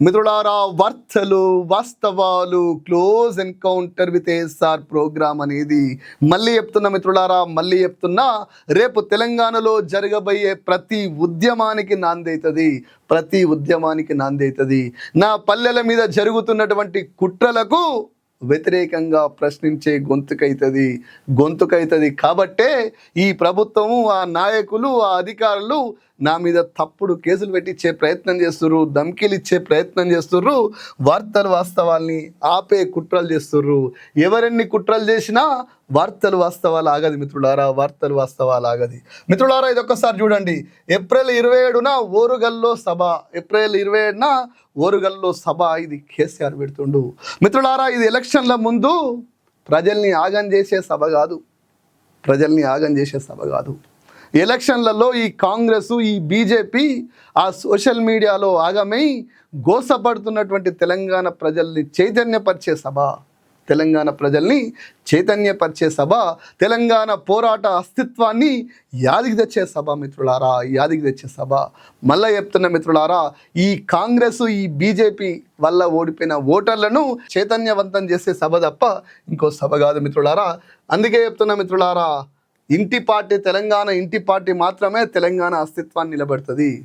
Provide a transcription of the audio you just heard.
మిత్రులారా వార్తలు వాస్తవాలు close encounter with SR program అనేది మళ్ళీ చెప్తున్నా మిత్రులారా మళ్ళీ చెప్తున్నా రేపు తెలంగాణలో జరగబోయే ప్రతి ఉద్యమానికి నాందైతుంది ప్రతి ఉద్యమానికి నాందైతుంది నా పల్లెల మీద జరుగుతున్నటువంటి కుట్రలకు వ్యతిరేకంగా ప్రశ్నించే గొంతుకైతుంది. గొంతుకైతుంది కాబట్టే ఈ ప్రభుత్వము ఆ నాయకులు ఆ అధికారులు నా మీద తప్పుడు కేసులు పెట్టించే ప్రయత్నం చేస్తుర్రు ధమ్కీలు ఇచ్చే ప్రయత్నం చేస్తుర్రు వార్తలు వాస్తవాల్ని ఆపే కుట్రలు చేస్తుర్రు. ఎవరెన్ని కుట్రలు చేసినా వార్తలు వాస్తవాలు ఆగది మిత్రులారా వార్తలు వాస్తవాలు ఆగది. మిత్రులారా ఇది ఒక్కసారి చూడండి. ఏప్రిల్ ఇరవై ఏడున ఓరుగల్లో సభ ఏప్రిల్ ఇరవై ఏడున ఓరుగల్లో సభ ఇది కేసీఆర్ పెడుతుండు. మిత్రులారా ఇది ఎలక్షన్ల ముందు ప్రజల్ని ఆగం చేసే సభ కాదు. ప్రజల్ని ఆగం చేసే సభ కాదు. ఎలక్షన్లలో ఈ కాంగ్రెస్ ఈ బీజేపీ ఆ సోషల్ మీడియాలో ఆగమై గోసపడుతున్నటువంటి తెలంగాణ ప్రజల్ని చైతన్యపరిచే సభ. తెలంగాణ ప్రజల్ని చైతన్యపరిచే సభ తెలంగాణ పోరాట అస్తిత్వాన్ని యాదికి తెచ్చే సభ మిత్రులారా యాదికి తెచ్చే సభ. మళ్ళా చెప్తున్న మిత్రులారా ఈ కాంగ్రెస్ ఈ బీజేపీ వల్ల ఓడిపోయిన ఓటర్లను చైతన్యవంతం చేసే సభ తప్ప ఇంకో సభ కాదు మిత్రులారా. అందుకే చెప్తున్న మిత్రులారా ఇంటి పార్టీ తెలంగాణ ఇంటి పార్టీ మాత్రమే తెలంగాణ అస్తిత్వాన్ని నిలబెడుతుంది.